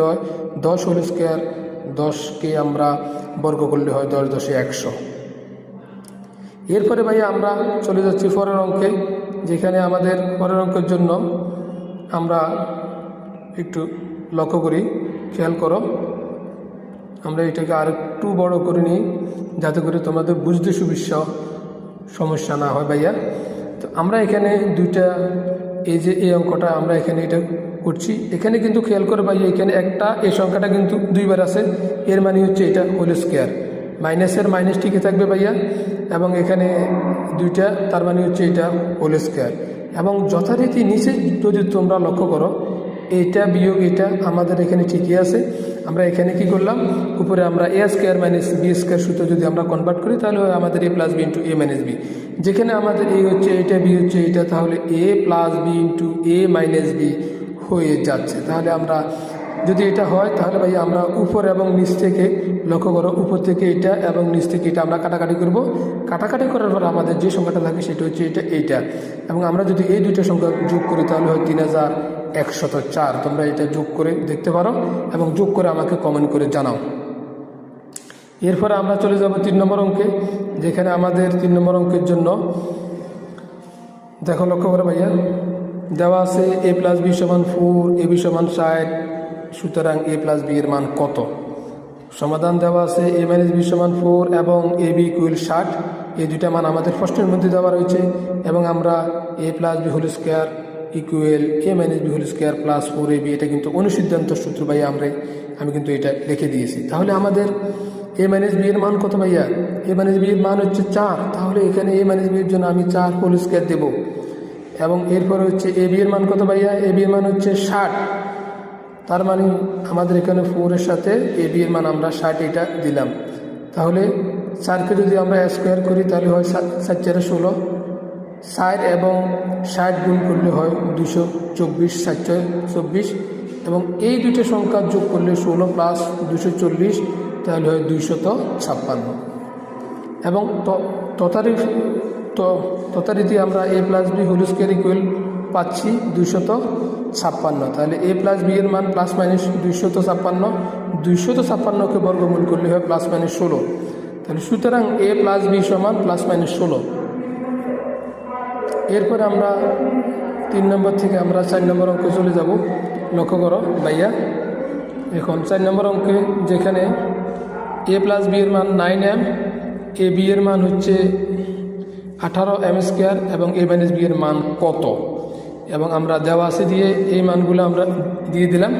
হয় দশ whole square, দশকে আমরা বর্গ করলে হয় দশ দশে একশো। এরপরে ভাইয়া আমরা চলে যাচ্ছি পরের অঙ্কে, যেখানে আমাদের পরের অঙ্কের জন্য আমরা একটু লক্ষ্য করি, খেয়াল করো। আমরা এটাকে আর একটু বড় করে নিই, যাতে করে তোমাদের বুঝতে সুবিধা সমস্যা না হয় ভাইয়া। তো আমরা এখানে দুইটা এই যে এই অঙ্কটা আমরা এখানে এটা করছি। এখানে কিন্তু খেয়াল করে পাই এখানে একটা, এই সংখ্যাটা কিন্তু দুইবার আছে। এর মানে হচ্ছে এটা হোল স্কোয়ার মাইনাসের মাইনাস ঠিকই থাকবে ভাইয়া। এবং এখানে দুইটা, তার মানে হচ্ছে এটা হোল স্কোয়ার এবং যথারীতি নিচে যদি তোমরা লক্ষ্য করো এইটা বিয়োগ এটা আমাদের এখানে ঠিকই আছে। আমরা এখানে কি করলাম? উপরে আমরা A square minus B square সূত্র যদি আমরা কনভার্ট করি, তাহলে আমাদের A plus B into A minus B যেখানে আমাদের এ হচ্ছে এটা বি হচ্ছে এটা, তাহলে A plus B into A minus B হয়ে যাচ্ছে। তাহলে আমরা যদি এটা হয়, তাহলে ভাই আমরা উপর এবং নিচ থেকে, লক্ষ্য করো, উপর থেকে এটা এবং নিচ থেকে এটা আমরা কাটাকাটি করব। কাটাকাটি করার পর আমাদের যে সংখ্যাটা থাকে, সেটা হচ্ছে এটা, এইটা। এবং আমরা যদি এই দুইটা সংখ্যা যোগ করি, তাহলে হয় তিন হাজার একশত চার। তোমরা এটা যোগ করে দেখতে পারো এবং যোগ করে আমাকে কমেন্ট করে জানাও। এরপরে আমরা চলে যাব তিন নম্বর অঙ্কে, যেখানে আমাদের তিন নম্বর অঙ্কের জন্য, দেখো লক্ষ্য করে ভাইয়া, দেওয়া আছে এ প্লাস বি সমান ফোর এ বি সমান ষাট, সুতরাং এ প্লাস বি এর মান কত? সমাধান দেওয়া আছে এ মাইনাস বি সমান ফোর এবং এ বি কুইল ষাট। এই দুইটা মান আমাদের প্রশ্নের মধ্যে দেওয়া রয়েছে এবং আমরা A plus B whole square equal A minus B whole square plus four A B এটা কিন্তু অনুসিদ্ধান্ত সূত্র ভাইয়া আমরা, আমি কিন্তু এটা লিখে দিয়েছি। তাহলে আমাদের এ মাইনাস বি এর মান কত ভাইয়া? এ মাইনাস বি এর মান হচ্ছে চার। তাহলে এখানে এ মাইনাস বি এর জন্য আমি চার হোল স্কোয়ার দেবো। এবং এরপরে হচ্ছে এ বি এর মান কত ভাইয়া? এ বি এর মান হচ্ছে ষাট। তার মানে আমাদের এখানে ফোরের সাথে এ বি এর মান আমরা ষাট এটা দিলাম। তাহলে চারকে যদি আমরা স্কোয়ার করি, তাহলে হয় সাত, চারে ষোলো। ষাট এবং ষাট গুণ করলে হয় দুশো চব্বিশ ছয়, চব্বিশ। এবং এই দুটো সংখ্যা যোগ করলে ষোলো প্লাস দুশো চল্লিশ, তাহলে হয় দুইশত ছাপ্পান্ন। এবং তথারি তথারীতি আমরা A plus B whole square পাচ্ছি দুইশত ছাপ্পান্ন। তাহলে এ প্লাস বি এর মান প্লাস মাইনাস দুইশত ছাপ্পান্ন, দুইশত ছাপ্পান্নকে বর্গমূল করলে হয় প্লাস মাইনাস ষোলো। তাহলে সুতরাং এ প্লাস বি সমান প্লাস মাইনাস ষোলো। এরপর আমরা তিন নম্বর থেকে আমরা চার নম্বর অঙ্কে চলে যাব। লক্ষ্য করো ভাইয়া, এখন চার নম্বর অঙ্কে যেখানে এ প্লাস বি এর মান নাইন এম এ বি এর মান হচ্ছে আঠারো এম স্কোয়ার এবং এ মাইনাস বি এর মান কত? এবং আমরা দেওয়া আছে দিয়ে এই মানগুলো আমরা দিয়ে দিলাম।